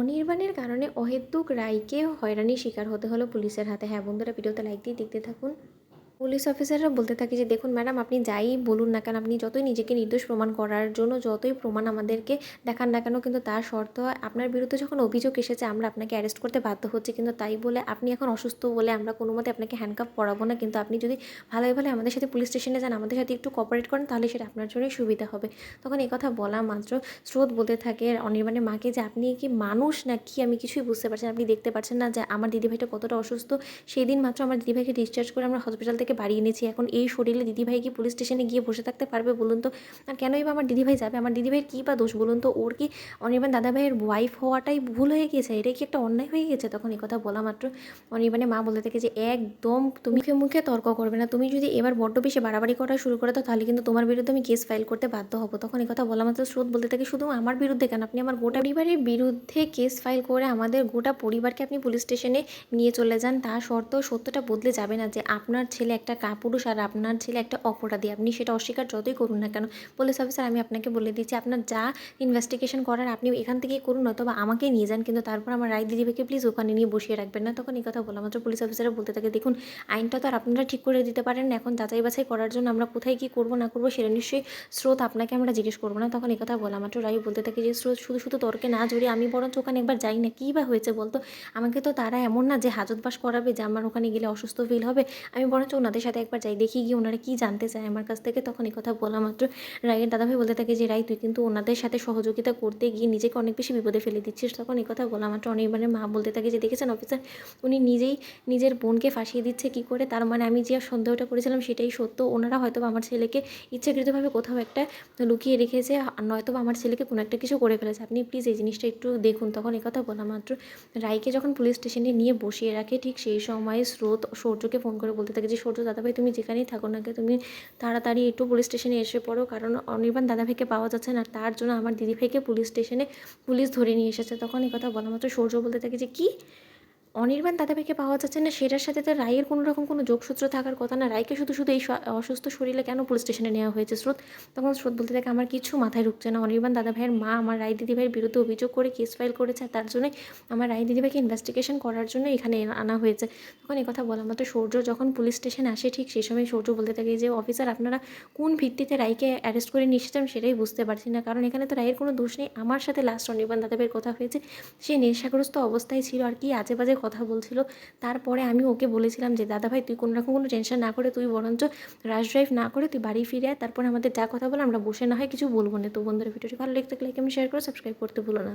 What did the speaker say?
অনির্বাণের কারণে অহেতুক রায়কে হয়রানির শিকার হতে হলো পুলিশের হাতে। হ্যাঁ বন্ধুরা, ভিডিওতে লাইক দিয়ে দেখতে থাকুন। পুলিশ অফিসাররা বলতে থাকে যে, দেখুন ম্যাডাম, আপনি যাই বলুন না কেন, আপনি যতই নিজেকে নির্দোষ প্রমাণ করার জন্য যতই প্রমাণ আমাদেরকে দেখান না কেন, কিন্তু তার শর্ত আপনার বিরুদ্ধে যখন অভিযোগ এসেছে, আমরা আপনাকে অ্যারেস্ট করতে বাধ্য হচ্ছি। কিন্তু তাই বলে আপনি এখন অসুস্থ বলে আমরা কোনো মতে আপনাকে হ্যান্ডকাপ পরাবো না। কিন্তু আপনি যদি ভালোই ভালো আমাদের সাথে পুলিশ স্টেশনে যান, আমাদের সাথে একটু কপারেট করেন, তাহলে সেটা আপনার জন্যই সুবিধা হবে। তখন এই কথা বলা মাত্র স্রোত বলতে থাকে অনির্বাণের মাকে যে, আপনি কি মানুষ না কি আমি কিছুই বুঝতে পারছি আপনি দেখতে পাচ্ছেন না যে, আমার দিদিভাইটা কতটা অসুস্থ? সেই দিন মাত্র আমার দিদিভাইকে ডিসচার্জ করে আমরা হসপিটাল থেকে বাড়ি এনেছি। এখন এই শরীরে দিদিভাই কি পুলিশ স্টেশনে গিয়ে বসে থাকতে পারবে বলুন তো? আর কেনই বা আমার দিদিভাই যাবে? আমার দিদিভাইয়ের কী বা দোষ বলুন তো? ওর কি অনির্বাণ দাদাভাইয়ের ওয়াইফ হওয়াটাই ভুল হয়ে গিয়েছে? এটাই কি একটা অন্যায় হয়ে গেছে তখন এই কথা বলা মাত্র অনির্বাণের মা বলতে থাকে যে, একদম তুমি মুখে মুখে তর্ক করবে না। তুমি যদি এবার বড্ড বেশি বাড়াবাড়ি করা শুরু করে দাও, তাহলে কিন্তু তোমার বিরুদ্ধে আমি কেস ফাইল করতে বাধ্য হব। তখন এই কথা বলা মাত্র স্রোত বলতে থাকে, শুধু আমার বিরুদ্ধে কেন? আপনি আমার গোটা পরিবারের বিরুদ্ধে কেস ফাইল করে আমাদের গোটা পরিবারকে আপনি পুলিশ স্টেশনে নিয়ে চলে যান। তা সত্ত্বেও সত্যটা বদলে যাবে না যে, আপনার ছেলে একটা কাপুরুষ আর আপনার ছেলে একটা অপরাধী। আপনি সেটা অস্বীকার যতই করুন না কেন পুলিশ অফিসার আমি আপনাকে বলে দিচ্ছি, আপনার যা ইনভেস্টিগেশন করার আপনি এখান থেকেই করুন, অথবা আমাকে নিয়ে যান, কিন্তু তারপর আমার রায় দিদিভাইকে প্লিজ ওখানে নিয়ে বসিয়ে রাখবেন না। তখন এই কথা বলা মাত্র পুলিশ অফিসাররা বলতে থাকে, দেখুন, আইনটা তো আর আপনারা ঠিক করে দিতে পারেন না, এখন যাচাই বাছাই করার জন্য আমরা কোথায় কী করব না করব সেটা নিশ্চয়ই স্রোত আপনাকে আমরা জিজ্ঞেস করব না। তখন এই কথা বলা মাত্র রায় বলতে থাকে যে, স্রোত শুধু শুধু তর্কে না জড়িয়ে আমি বরঞ্চ ওখানে একবার যাই না, কী বা হয়েছে বলতো? আমাকে তো তারা এমন না যে হাজতবাস করাবে যে আমার ওখানে গেলে অসুস্থ ফিল হবে। আমি বরঞ্চ ওনাদের সাথে একবার যাই, দেখি গিয়ে ওনারা কী জানতে চায়। আমার কাছ থেকে তখন এই কথা বলা মাত্র রায়ের দাদাভাই বলতে থাকে যে, রাই, তুই কিন্তু ওনাদের সাথে সহযোগিতা করতে গিয়ে নিজেকে অনেক বেশি বিপদে ফেলে দিচ্ছিস। তখন এই কথা বলা মাত্র অনির্বাণের মা বলতে থাকে যে, দেখেছেন অফিসার উনি নিজেই নিজের বোনকে ফাঁসিয়ে দিচ্ছে, কি করে? তার মানে আমি যে সন্দেহটা করেছিলাম সেটাই সত্য। ওনারা হয়তো আমার ছেলেকে ইচ্ছাকৃতভাবে কোথাও একটা লুকিয়ে রেখেছে, আর নয়তো আমার ছেলেকে কোনো একটা কিছু করে ফেলেছে। আপনি প্লিজ এই জিনিসটা একটু দেখুন। তখন কথা বলা মাত্র রায়কে যখন পুলিশ স্টেশনে নিয়ে বসিয়ে রাখে, ঠিক সেই সময় স্রোত সূর্যকে ফোন করে বলতে থাকে যে, সূর্য দাদাভাই তুমি যেখানেই থাকো না কে তুমি তাড়াতাড়ি একটু পুলিশ স্টেশনে এসে পড়ো। কারণ অনির্বাণ দাদাভাইকে পাওয়া যাচ্ছে না, তার জন্য আমার দিদিভাইকে পুলিশ স্টেশনে পুলিশ ধরে নিয়ে এসেছে। তখন কথা বলা মাত্র সৌর্য বলতে থাকে যে, কি? অনির্বাণ দাদাভাইকে পাওয়া যাচ্ছে না, সেটার সাথে তো রায়ের কোনো রকম কোনো যোগসূত্র থাকার কথা না। রায়কে শুধু শুধু এই অসুস্থ শরীরে কেন পুলিশ স্টেশনে নেওয়া হয়েছে? স্রোত, তখন স্রোত বলতে থাকে, আমার কিছু মাথায় ঢুকছে না। অনির্বাণ দাদাভাইয়ের মা আমার রায় দিদিভাইয়ের বিরুদ্ধে অভিযোগ করে কেস ফাইল করেছে, আর তার জন্যই আমার রায় দিদিভাইকে ইনভেস্টিগেশন করার জন্য এখানে আনা হয়েছে। তখন কথা বলা মাত্র সূর্য যখন পুলিশ স্টেশন আসে, ঠিক সেই সময় সূর্য বলতে থাকে যে, অফিসার, আপনারা কোন ভিত্তিতে রায়কে অ্যারেস্ট করে এসেছেন সেটাই বুঝতে পারছি না। কারণ এখানে তো রায়ের কোনো দোষ নেই। আমার সাথে লাস্ট অনির্বাণ দাদাভাইয়ের কথা হয়েছে। সে নেশাগ্রস্ত অবস্থায় ছিল, আর কি আজে বাজে কথা বলছিল। তারপরে আমি ওকে বলেছিলাম যে, দাদা ভাই, তুই কোনো রকম কোনো টেনশন না করে, তুই বরঞ্চ রাশ ড্রাইভ না করে তুই বাড়ি ফিরে আয়। তারপরে আমাদের যা কথা বলে, আমরা বসে না হয় কিছু বলব না। তো বন্ধুরা ভিডিওটি ভালো লাগতে লাইক আমি শেয়ার করে সাবস্ক্রাইব করতে ভুলো না।